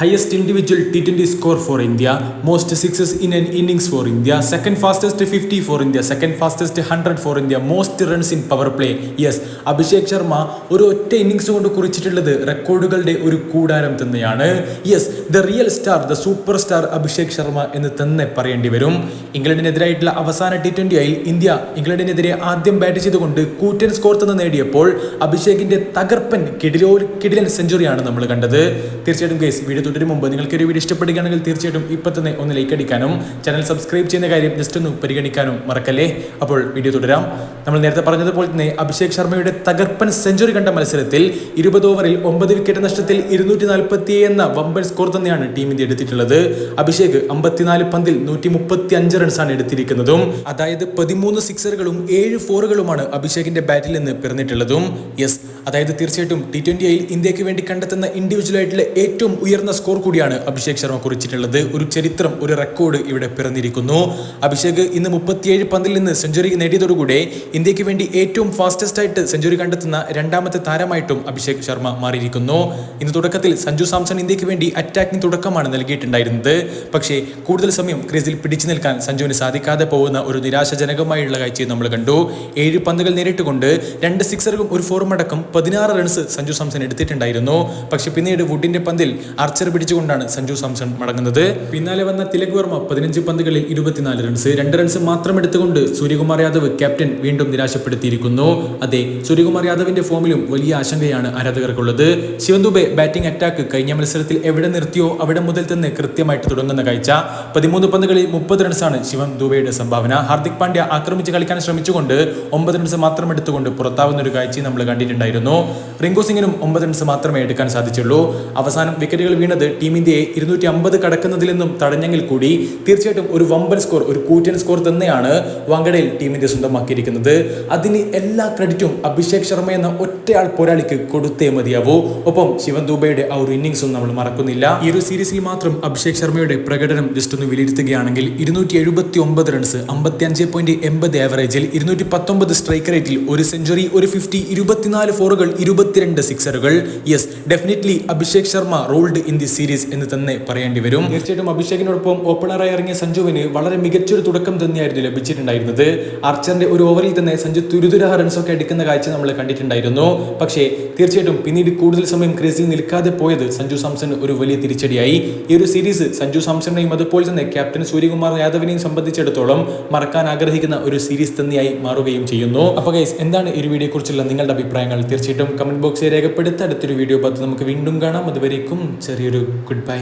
Highest individual T twenty score for India most sixes in an innings for India second fastest fifty for India second fastest hundred for India most runs in power play yes Abhishek Sharma ഒരു ഒറ്റ innings കൊണ്ട് കുറിച്ചിട്ടുള്ളത് റെക്കോർഡുകളുടെ ഒരു കൂടാരം തന്നെയാണ്. Yes the real star the super star Abhishek Sharma എന്ന് തന്നെ പറയേണ്ടി വരും. ഇംഗ്ലണ്ടിനെതിരായിട്ടുള്ള അവസാന ടി ട്വന്റിയിൽ ഇന്ത്യ ഇംഗ്ലണ്ടിനെതിരെ ആദ്യം ബാറ്റ് ചെയ്തുകൊണ്ട് കൂറ്റൻ സ്കോർ തന്നെ നേടിയപ്പോൾ അഭിഷേകിന്റെ തകർപ്പൻ കിടിലോ കിടിലൻ സെഞ്ചുറിയാണ് നമ്മൾ കണ്ടത്. തീർച്ചയായിട്ടും കേസ് വീഡിയോ തുടരും. മുമ്പ് നിങ്ങൾക്ക് ഒരു വീഡിയോ ഇഷ്ടപ്പെടുകയാണെങ്കിൽ തീർച്ചയായിട്ടും ഇപ്പൊ തന്നെ ഒന്ന് ലൈക്ക് അടിക്കാനും ചാനൽ സബ്സ്ക്രൈബ് ചെയ്യുന്ന കാര്യം ജസ്റ്റ് ഒന്ന് പരിഗണിക്കാനും മറക്കല്ലേ? അപ്പോൾ വീഡിയോ തുടരാം. നമ്മൾ നേരത്തെ പറഞ്ഞതുപോലെ തന്നെ അഭിഷേക് ശർമ്മയുടെ തകർപ്പൻ സെഞ്ചുറി കണ്ട മത്സരത്തിൽ ഇരുപത് ഓവറിൽ ഒമ്പത് വിക്കറ്റ് നഷ്ടത്തിൽ ഇരുന്നൂറ്റി നാൽപ്പത്തി എന്ന വമ്പൻ സ്കോർ തന്നെയാണ് ടീം ഇന്ത്യ എടുത്തിട്ടുള്ളത്. അഭിഷേക് അമ്പത്തിനാല് പന്തിൽ നൂറ്റി മുപ്പത്തി അഞ്ച് റൺസാണ് എടുത്തിരിക്കുന്നതും. അതായത് പതിമൂന്ന് സിക്സറുകളും ഏഴ് ഫോറുകളുമാണ് അഭിഷേകിന്റെ ബാറ്റിൽ നിന്ന് പിറന്നിട്ടുള്ളതും. യെസ് അതായത് തീർച്ചയായിട്ടും ടി ട്വന്റിയിൽ ഇന്ത്യയ്ക്ക് വേണ്ടി കണ്ടെത്തുന്ന ഇൻഡിവിജ്വൽ ആയിട്ടുള്ള ഏറ്റവും ഉയർന്ന സ്കോർ കൂടിയാണ് അഭിഷേക് ശർമ്മ കുറിച്ചിട്ടുള്ളത്. ഒരു ചരിത്രം ഒരു റെക്കോർഡ് ഇവിടെ പിറന്നിരിക്കുന്നു. അഭിഷേക് ഇന്ന് മുപ്പത്തിയേഴ് പന്തിൽ നിന്ന് സെഞ്ചുറി നേടിയതോടുകൂടെ ഇന്ത്യയ്ക്ക് വേണ്ടി ഏറ്റവും ഫാസ്റ്റസ്റ്റ് ആയിട്ട് സെഞ്ചുറി കണ്ടെത്തുന്ന രണ്ടാമത്തെ താരമായിട്ടും അഭിഷേക് ശർമ്മ മാറിയിരിക്കുന്നു. ഇന്ന് തുടക്കത്തിൽ സഞ്ജു സാംസൺ ഇന്ത്യയ്ക്ക് വേണ്ടി അറ്റാക്കിംഗ് തുടക്കമാണ് നൽകിയിട്ടുണ്ടായിരുന്നത്. പക്ഷേ കൂടുതൽ സമയം ക്രീസിൽ പിടിച്ചു നിൽക്കാൻ സഞ്ജുവിന് സാധിക്കാതെ പോകുന്ന ഒരു നിരാശാജനകമായുള്ള കാഴ്ചയും നമ്മൾ കണ്ടു. ഏഴ് പന്തുകൾ നേരിട്ടുകൊണ്ട് രണ്ട് സിക്സറും ഒരു ഫോറും അടക്കം പതിനാറ് റൺസ് സഞ്ജു സാംസൺ എടുത്തിട്ടുണ്ടായിരുന്നു. പക്ഷേ പിന്നീട് വുഡിന്റെ പന്തിൽ ആർച്ചർ പിടിച്ചുകൊണ്ടാണ് സഞ്ജു സാംസൺ മടങ്ങുന്നത്. പിന്നാലെ വന്ന തിലക് വർമ്മ പതിനഞ്ച് പന്തുകളിൽ ഇരുപത്തിനാല് റൺസ് രണ്ട് റൺസ് മാത്രം എടുത്തുകൊണ്ട് സൂര്യകുമാർ യാദവ് ക്യാപ്റ്റൻ വീണ്ടും നിരാശപ്പെടുത്തിയിരിക്കുന്നു. അതെ സൂര്യകുമാർ യാദവിന്റെ ഫോമിലും വലിയ ആശങ്കയാണ് ആരാധകർക്കുള്ളത്. ശിവന്തുബെ ബാറ്റിംഗ് അറ്റാക്ക് കഴിഞ്ഞ മത്സരത്തിൽ എവിടെ നിർത്തിയോ അവിടെ മുതൽ തന്നെ കൃത്യമായിട്ട് തുടങ്ങുന്ന കാഴ്ച. പതിമൂന്ന് പന്തുകളിൽ മുപ്പത് റൺസാണ് ശിവൻ ദുബെയുടെ സംഭാവന. ഹാർദിക് പാണ്ഡ്യ ആക്രമിച്ച് കളിക്കാൻ ശ്രമിച്ചുകൊണ്ട് ഒമ്പത് റൺസ് മാത്രം എടുത്തുകൊണ്ട് പുറത്താവുന്ന ഒരു കാഴ്ച നമ്മൾ കണ്ടിട്ടുണ്ടായിരുന്നു. റിങ്കു സിംഗിനും ഒമ്പത് റൺസ് മാത്രമേ എടുക്കാൻ സാധിച്ചുള്ളൂ. അവസാനം വിക്കറ്റുകൾ വീണത് ടീം ഇന്ത്യയെ ഇരുന്നൂറ്റി അമ്പത് കടക്കുന്നതിൽ നിന്നും തടഞ്ഞെങ്കിൽ കൂടി തീർച്ചയായിട്ടും ഒരു വമ്പൻ സ്കോർ ഒരു കൂറ്റൻ സ്കോർ തന്നെയാണ് വങ്കടയിൽ ടീം ഇന്ത്യ സ്വന്തമാക്കിയിരിക്കുന്നത്. അതിന് എല്ലാ ക്രെഡിറ്റും അഭിഷേക് ശർമ്മ എന്ന ഒറ്റയാൾ പോരാളിക്ക് കൊടുത്തേ മതിയാവൂ. ഒപ്പം ശിവൻ ദുബൈയുടെ ആ ഒരു ഇന്നിങ്സും നമ്മൾ മറക്കുന്നില്ല. ഈ ഒരു സീരീസിൽ മാത്രം അഭിഷേക് ശർമ്മയുടെ പ്രകടനം ജസ്റ്റ് ഒന്ന് വിലയിരുത്തുകയാണെങ്കിൽ ഇരുന്നൂറ്റി എഴുപത്തി ഒമ്പത് റൺസ് അമ്പത്തി അഞ്ച് പോയിന്റ് എൺപത് ആവറേജിൽ ഇരുന്നൂറ്റി പത്തൊമ്പത് സ്ട്രൈക്ക് റേറ്റിൽ ഒരു സെഞ്ചുറി ഒരു ഫിഫ്റ്റി ഇരുപത്തിനാല് ഫോറുകൾ ഇരുപത്തിരണ്ട് സിക്സറുകൾ yes definitely Abhishek Sharma ruled in the series എന്ന് തന്നെ പറയേണ്ടി വരും. തീർച്ചയായിട്ടും അഭിഷേകിനോടൊപ്പം ഓപ്പണറായി ഇറങ്ങിയ സഞ്ജുവിന് വളരെ മികച്ചൊരു തുടക്കം തന്നെയായിരുന്നു ലഭിച്ചിട്ടുണ്ടായിരുന്നത്. ആർച്ചറിന്റെ ഒരു ഓവറിൽ തന്നെ സഞ്ജു തുരുതുര റൺസ് ഒക്കെ എടുക്കുന്ന കാഴ്ച നമ്മൾ കണ്ടിട്ടുണ്ടായിരുന്നു. പക്ഷേ തീർച്ചയായിട്ടും പിന്നീട് കൂടുതൽ സമയം ക്രീസിൽ നിൽക്കാതെ പോയത് സഞ്ജു സാംസൺ ഒരു വലിയ തിരിച്ചടിയായി. ഈ ഒരു സീരീസ് സഞ്ജു സാംസണിനെയും അതുപോലെ തന്നെ ക്യാപ്റ്റൻ സൂര്യകുമാർ യാദവിനെയും സംബന്ധിച്ചിടത്തോളം മറക്കാൻ ആഗ്രഹിക്കുന്ന ഒരു സീരീസ് തന്നെയായി മാറുകയും ചെയ്യുന്നു. അപ്പോൾ ഗൈസ് എന്താണ് ഈ ഒരു വീഡിയോ കുറിച്ചുള്ള നിങ്ങളുടെ അഭിപ്രായങ്ങൾ? തീർച്ചയായിട്ടും കമന്റ് ബോക്സിൽ രേഖപ്പെടുത്തി അടുത്തൊരു വീഡിയോ പത്ത് നമുക്ക് വീണ്ടും കാണാം. അതുവരേക്കും ചെറിയൊരു ഗുഡ് ബൈ